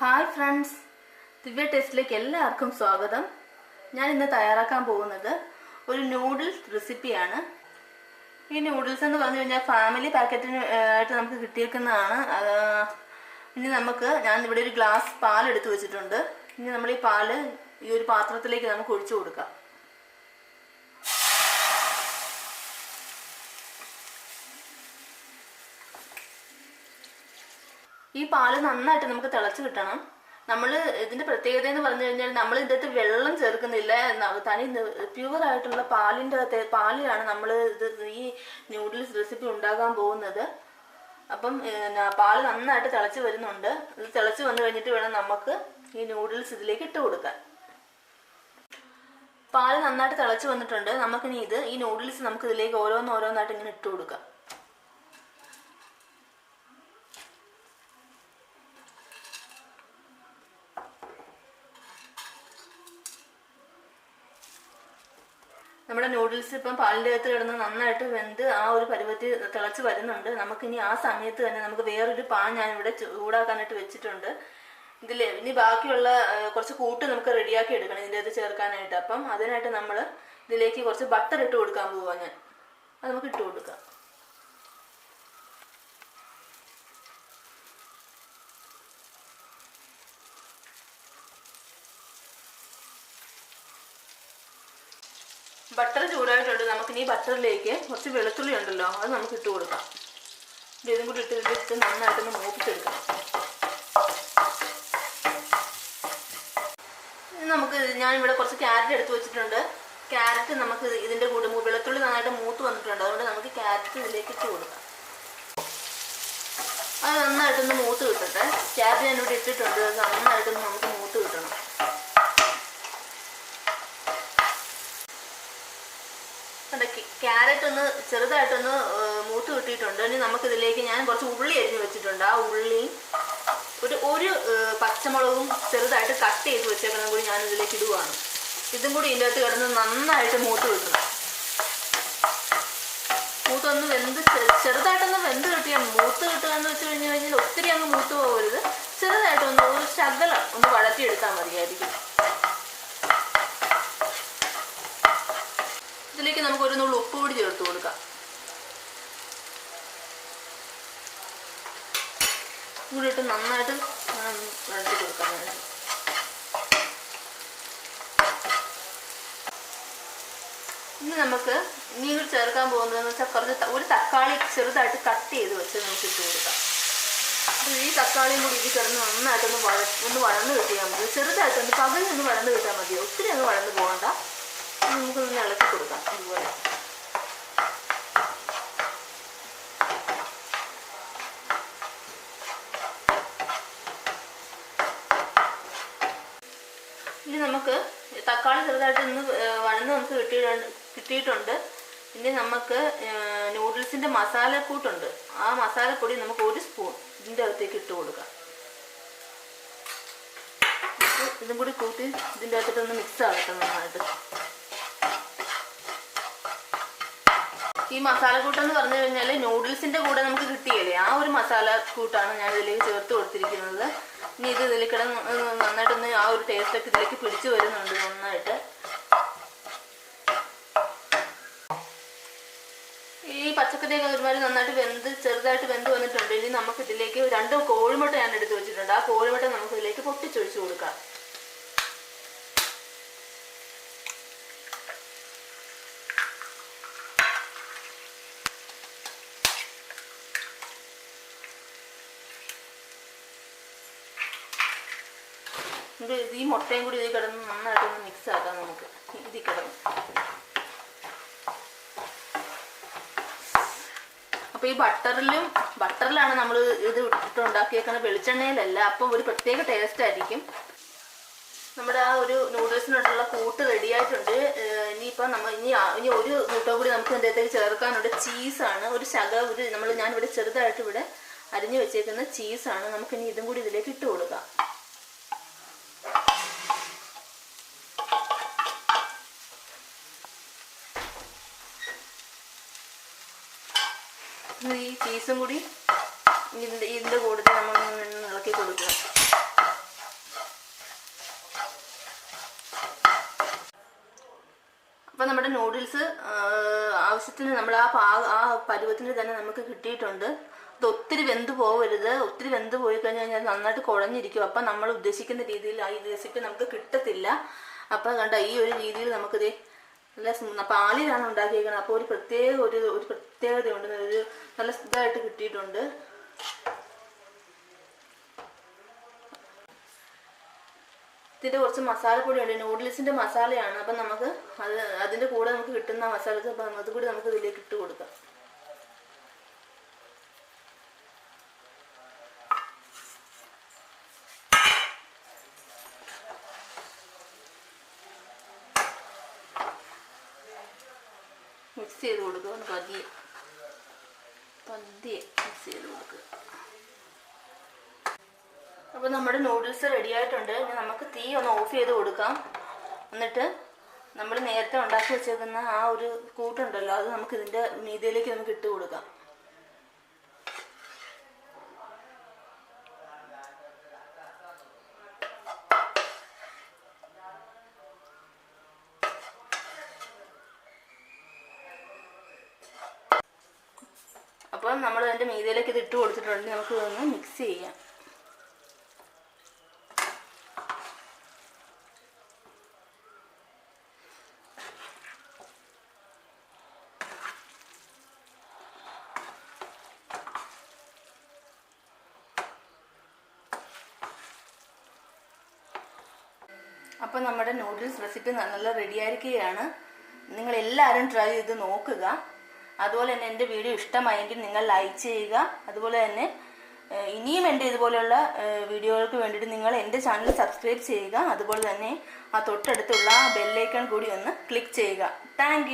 Hi friends. ദിവ്യ ടേസ്റ്റിലേക്ക് എല്ലാവർക്കും സ്വാഗതം. ഞാൻ ഇന്ന് തയ്യാറാക്കാൻ പോകുന്നത് ഒരു നൂഡിൽസ് റെസിപ്പിയാണ് ഈ നൂഡിൽസ് എന്ന് പറഞ്ഞു കഴിഞ്ഞാൽ ഫാമിലി പാക്കറ്റിന് ആയിട്ട് നമുക്ക് കിട്ടിയിരിക്കുന്നതാണ് ഇനി നമുക്ക് ഞാൻ ഇവിടെ ഒരു ഗ്ലാസ് പാൽ എടുത്തു വെച്ചിട്ടുണ്ട്. ഇനി നമ്മൾ ഈ പാൽ ഈ ഒരു പാത്രത്തിലേക്ക് നമുക്ക് ഒഴിച്ചു കൊടുക്കാം. ഈ പാൽ നന്നായിട്ട് നമുക്ക് തിളച്ച് കിട്ടണം. നമ്മൾ ഇതിന്റെ പ്രത്യേകത എന്ന് പറഞ്ഞു കഴിഞ്ഞാൽ നമ്മൾ ഇതിന്റെ അകത്ത് വെള്ളം ചേർക്കുന്നില്ല തനി പ്യുവർ ആയിട്ടുള്ള പാലിന്റെ അകത്ത് പാലിലാണ് നമ്മൾ ഇത് ഈ ന്യൂഡിൽസ് റെസിപ്പി ഉണ്ടാകാൻ പോകുന്നത്. അപ്പം പാൽ നന്നായിട്ട് തിളച്ച് വരുന്നുണ്ട്. ഇത് തിളച്ച് വന്നു കഴിഞ്ഞിട്ട് വേണം നമുക്ക് ഈ ന്യൂഡിൽസ് ഇതിലേക്ക് ഇട്ട് കൊടുക്കാൻ. പാൽ നന്നായിട്ട് തിളച്ച് വന്നിട്ടുണ്ട്. നമുക്കിനി ഇത് ഈ നൂഡിൽസ് നമുക്ക് ഇതിലേക്ക് ഓരോന്നോരോന്നായിട്ട് ഇങ്ങനെ ഇട്ട് കൊടുക്കാം. നമ്മുടെ നൂഡിൽസ് ഇപ്പം പാലിന്റെ അകത്ത് കിടന്ന് നന്നായിട്ട് വെന്ത് ആ ഒരു പരുവത്തിൽ തിളച്ച് വരുന്നുണ്ട്. നമുക്കിനി ആ സമയത്ത് തന്നെ നമുക്ക് വേറൊരു പാൻ ഞാൻ ഇവിടെ ചൂടാക്കാനായിട്ട് വെച്ചിട്ടുണ്ട്. ഇതിൽ ഇനി ബാക്കിയുള്ള കുറച്ച് കൂട്ട് നമുക്ക് റെഡിയാക്കി എടുക്കണം ഇതിന്റെ അകത്ത് ചേർക്കാനായിട്ട്. അപ്പം അതിനായിട്ട് നമ്മൾ ഇതിലേക്ക് കുറച്ച് ബട്ടർ ഇട്ട് കൊടുക്കാൻ പോവാ ഞാൻ. അത് നമുക്ക് ഇട്ട് കൊടുക്കാം. ബട്ടർ ചൂടായിട്ടുണ്ട്. നമുക്ക് ഇനി ബട്ടറിലേക്ക് കുറച്ച് വെളുത്തുള്ളി ഉണ്ടല്ലോ അത് നമുക്ക് ഇട്ട് കൊടുക്കാം. ഇത് കൂടി ഇട്ട് ഇതിട്ട് നന്നായിട്ടൊന്ന് മൂപ്പിച്ചെടുക്കാം. നമുക്ക് ഞാൻ ഇവിടെ കുറച്ച് ക്യാരറ്റ് എടുത്ത് വെച്ചിട്ടുണ്ട്. ക്യാരറ്റ് നമുക്ക് ഇതിന്റെ കൂടെ വെളുത്തുള്ളി നന്നായിട്ട് മൂത്ത് വന്നിട്ടുണ്ട്. അതുകൊണ്ട് നമുക്ക് ക്യാരറ്റ് ഇതിലേക്ക് ഇട്ട് കൊടുക്കാം. അത് നന്നായിട്ടൊന്ന് മൂത്ത് കിട്ടട്ടെ. ക്യാരറ്റ് ഞാൻ ഇവിടെ ഇട്ടിട്ടുണ്ട് അത് നന്നായിട്ടൊന്ന് നമുക്ക് മൂത്ത് കിട്ടണം കണ്ടോ, ക്യാ- ക്യാരറ്റ് ഒന്ന് ചെറുതായിട്ടൊന്ന് മൂത്ത് കിട്ടിയിട്ടുണ്ട്. ഇനി നമുക്കിതിലേക്ക് ഞാൻ കുറച്ച് ഉള്ളി അരിഞ്ഞ് വെച്ചിട്ടുണ്ട്. ആ ഉള്ളിയും ഒരു ഒരു പച്ചമുളകും ചെറുതായിട്ട് കട്ട് ചെയ്ത് വെച്ചേക്കണം കൂടി ഞാൻ ഇതിലേക്ക് ഇടുവാണ്. ഇതും കൂടി ഇതിന്റെ അകത്ത് കിടന്ന് നന്നായിട്ട് മൂത്ത് കിട്ടും മൂത്തൊന്ന് വെന്ത് ചെറുതായിട്ടൊന്ന് വെന്ത് കിട്ടിയാൽ മൂത്ത് കിട്ടുക എന്ന് വെച്ച് കഴിഞ്ഞ് കഴിഞ്ഞാൽ ഒത്തിരി അങ്ങ് മൂത്ത് പോകരുത്. ചെറുതായിട്ടൊന്ന് ഒരു ശകലം ഒന്ന് വഴറ്റിയെടുത്താൽ മതിയായിരിക്കും ഇതിലേക്ക് നമുക്ക് ഒരു നുള്ളു ചേർത്ത് കൊടുക്കാം. കൂടി നന്നായിട്ട് വഴറ്റി കൊടുക്കാൻ വേണ്ടി ഇനി നമുക്ക് ഇനി ചേർക്കാൻ പോകുന്നതെന്ന് വെച്ചാൽ കുറച്ച് ഒരു തക്കാളി ചെറുതായിട്ട് കട്ട് ചെയ്ത് വെച്ച് നമുക്ക് ഇട്ട് കൊടുക്കാം. അപ്പോൾ ഈ തക്കാളിയും കൂടി ഇതിൽ കിടന്ന് നന്നായിട്ടൊന്ന് വഴ ഒന്ന് വഴന്ന് കിട്ടിയാൽ മതി. ചെറുതായിട്ടൊന്ന് പകുതി ഒന്ന് വഴന്ന് കിട്ടാൽ മതി ഒത്തിരി ഒന്ന് വഴന്ന് പോകണ്ട. നമുക്കൊന്ന് ഇളക്കി കൊടുക്കാം ഇതുപോലെ ഇനി നമുക്ക് തക്കാളി ചെറുതായിട്ട് ഇന്ന് വഴന്ന് നമുക്ക് കിട്ടിയിട്ടുണ്ട് കിട്ടിയിട്ടുണ്ട്. ഇനി നമുക്ക് നൂഡിൽസിന്റെ മസാലക്കൂട്ടുണ്ട് ആ മസാലപ്പൊടി നമുക്ക് ഒരു സ്പൂൺ ഇതിന്റെ അകത്തേക്ക് ഇട്ട് കൊടുക്കാം. ഇത് കൂടി കൂട്ടി ഇതിന്റെ അകത്തിട്ടൊന്ന് മിക്സ് ആകട്ടെ നന്നായിട്ട്. ഈ മസാല മസാലക്കൂട്ടെന്ന് പറഞ്ഞു കഴിഞ്ഞാൽ നൂഡിൽസിന്റെ കൂടെ നമുക്ക് കിട്ടിയല്ലേ? ആ ഒരു മസാല കൂട്ടാണ് ഞാൻ ഇതിലേക്ക് ചേർത്ത് കൊടുത്തിരിക്കുന്നത്. ഇനി ഇത് ഇതിൽ നന്നായിട്ടൊന്ന് ആ ഒരു ടേസ്റ്റൊക്കെ ഇതിലേക്ക് പിടിച്ചു വരുന്നുണ്ട് നന്നായിട്ട് ഈ പച്ചക്കറിയൊക്കെ ഒരുമാതിരി നന്നായിട്ട് വെന്ത് ചെറുതായിട്ട് വെന്ത് വന്നിട്ടുണ്ട്. ഇനി നമുക്ക് ഇതിലേക്ക് രണ്ട് കോഴിമുട്ട ഞാൻ എടുത്ത് വെച്ചിട്ടുണ്ട്. ആ കോഴിമുട്ട നമുക്ക് ഇതിലേക്ക് പൊട്ടിച്ചൊഴിച്ചു കൊടുക്കാം. ഇത് ഈ മുട്ടയും കൂടി ഇതിൽ കിടന്ന് നന്നായിട്ടൊന്ന് മിക്സ് ആക്കാം നമുക്ക്. ഇതിൽ കിടന്ന്. അപ്പൊ ഈ ബട്ടറിലും ബട്ടറിലാണ് നമ്മൾ ഇത് ഇട്ട് ഉണ്ടാക്കിയേക്കുന്നത് വെളിച്ചെണ്ണയിലല്ല. അപ്പം ഒരു പ്രത്യേക ടേസ്റ്റ് ആയിരിക്കും. നമ്മുടെ ആ ഒരു നൂഡിൽസിനോടുള്ള കൂട്ട് റെഡി ആയിട്ടുണ്ട് ഏഹ് ഇനിയിപ്പോൾ നമ്മൾ ഇനി ഇനി ഒരു കൂട്ടം കൂടി നമുക്ക് എന്തേക്ക് ചേർക്കാനുണ്ട്. ചീസാണ്. ഒരു ശക ഒരു നമ്മൾ ഞാനിവിടെ ചെറുതായിട്ട് ഇവിടെ അരിഞ്ഞു വെച്ചേക്കുന്ന ചീസാണ്. നമുക്കിനി ഇതും കൂടി ഇതിലേക്ക് ഇട്ട് കൊടുക്കാം. ഈ ചീസും കൂടി ഇതിന്റെ കൂടുതൽ നമ്മൾ ഇളക്കി കൊടുക്കുക അപ്പോൾ നമ്മുടെ നൂഡിൽസ് ആവശ്യത്തിന് നമ്മൾ ആ പാ ആ പരുവത്തിന് തന്നെ നമുക്ക് കിട്ടിയിട്ടുണ്ട്. അത് ഒത്തിരി വെന്ത് പോകരുത് ഒത്തിരി വെന്ത് പോയി കഴിഞ്ഞ് കഴിഞ്ഞാൽ നന്നായിട്ട് കുഴഞ്ഞിരിക്കും. അപ്പം നമ്മൾ ഉദ്ദേശിക്കുന്ന രീതിയിൽ ആ ഈ റെസിപ്പി നമുക്ക് കിട്ടത്തില്ല. അപ്പം കണ്ട ഈ ഒരു രീതിയിൽ നമുക്കിത് നല്ല പാലിലാണ് ഉണ്ടാക്കിയേക്കുന്നത് അപ്പോൾ ഒരു പ്രത്യേക ഒരു ഒരു പ്രത്യേകതയുണ്ട്. ഒരു നല്ല ഇതായിട്ട് കിട്ടിയിട്ടുണ്ട്. ഇതിന്റെ കുറച്ച് മസാലപ്പൊടി ഉണ്ട് നൂഡിൽസിന്റെ മസാലയാണ്. അപ്പം നമുക്ക് അത് അതിന്റെ കൂടെ നമുക്ക് കിട്ടുന്ന മസാല അപ്പം അതുകൂടി നമുക്ക് ഇതിലേക്ക് ഇട്ട് കൊടുക്കാം. മിക്സ് ചെയ്ത് കൊടുക്കുക ഒന്ന് പതിയെ. പതിയെ മിക്സ് ചെയ്ത് കൊടുക്കുക അപ്പോൾ നമ്മുടെ നൂഡിൽസ് റെഡി ആയിട്ടുണ്ട് ഇനി നമുക്ക് തീ ഒന്ന് ഓഫ് ചെയ്ത് കൊടുക്കാം. എന്നിട്ട് നമ്മൾ നേരത്തെ ഉണ്ടാക്കി വെച്ചേക്കുന്ന ആ ഒരു കൂട്ടുണ്ടല്ലോ അത് നമുക്ക് ഇതിന്റെ മീതിയിലേക്ക് നമുക്ക് ഇട്ട് കൊടുക്കാം അപ്പോൾ നമ്മൾ അതിന്റെ മീതിയിലേക്ക് ഇത് ഇട്ട് കൊടുത്തിട്ടുണ്ടെങ്കിൽ നമുക്ക് ഇതൊന്ന് മിക്സ് ചെയ്യാം. അപ്പോൾ നമ്മുടെ നൂഡിൽസ് റെസിപ്പി നല്ല റെഡി ആയിരിക്കുകയാണ്. നിങ്ങൾ എല്ലാവരും ട്രൈ ചെയ്ത് നോക്കുക. അതുപോലെ തന്നെ എന്റെ വീഡിയോ ഇഷ്ടമായെങ്കിൽ നിങ്ങൾ ലൈക്ക് ചെയ്യുക. അതുപോലെ തന്നെ ഇനിയും എന്റെ ഇതുപോലെയുള്ള വീഡിയോകൾക്ക് വേണ്ടിയിട്ട് നിങ്ങൾ എന്റെ ചാനൽ സബ്സ്ക്രൈബ് ചെയ്യുക. അതുപോലെ തന്നെ ആ തൊട്ടടുത്തുള്ള ബെല്ലൈക്കൺ കൂടി ഒന്ന് ക്ലിക്ക് ചെയ്യുക. താങ്ക്